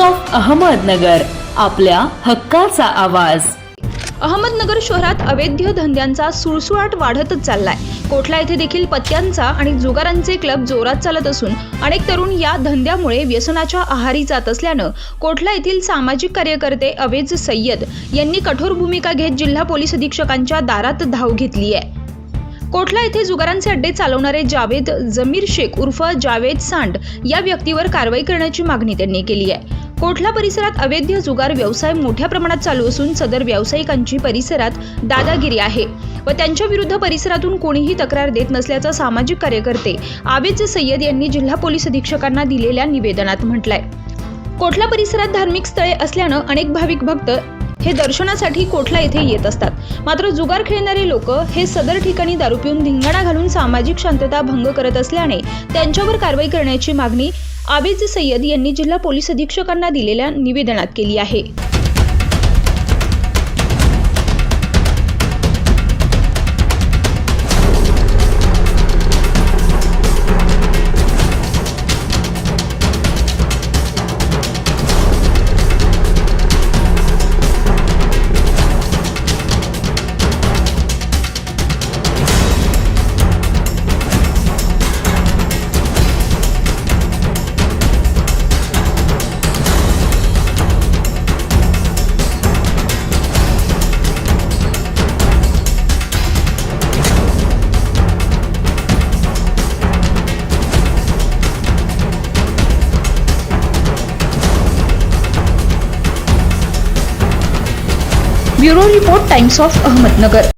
Of Ahmednagar आपल्या हक्काचा आवाज. अहमदनगर शहरात अवैध धंद्यांचा सुळसुळाट वाढतच चाललाय. कोठला येथे देखील पत्त्यांचा आणि जुगारांचे क्लब जोरात चालत असून अनेक तरुण या धंद्यामुळे व्यसनाच्या आहारी जात असल्यानं कोठला येथील सामाजिक कार्यकर्ते अवेज सय्यद यांनी कठोर भूमिका घेत जिल्हा पोलीस अधीक्षकांच्या दारात धाव घेतली आहे कोठला येथे जुगारांचे अड्डे चालवणारे जावेद जमीर शेख उर्फ जावेद सांड या व्यक्तीवर कारवाई करण्याची मागणी त्यांनी केली आहे कोठला परिसरात अवैध जुगार व्यवसाय मोठ्या प्रमाणात चालू असून सदर व्यावसायिकांची परिसरात दादागिरी आहे व त्यांच्या विरुद्ध परिसरातून कोणीही तक्रार देत नसल्याचा सामाजिक कार्यकर्ते आवेज सय्यद यांनी जिल्हा पोलीस अधीक्षकांना दिलेल्या निवेदनात म्हटलंय. कोठला परिसरात धार्मिक स्थळे असल्यानं अनेक भाविक भक्त हे दर्शनासाठी कोठला येथे येत असतात. मात्र जुगार खेळणारे लोक हे सदर ठिकाणी दारू पिऊन धिंगाणा घालून सामाजिक शांतता भंग करत असल्याने त्यांच्यावर कारवाई करण्याची मागणी आबिद सय्यद यांनी जिल्हा पोलीस अधीक्षकांना दिलेल्या निवेदनात केली आहे. Bureau report Times of Ahmednagar.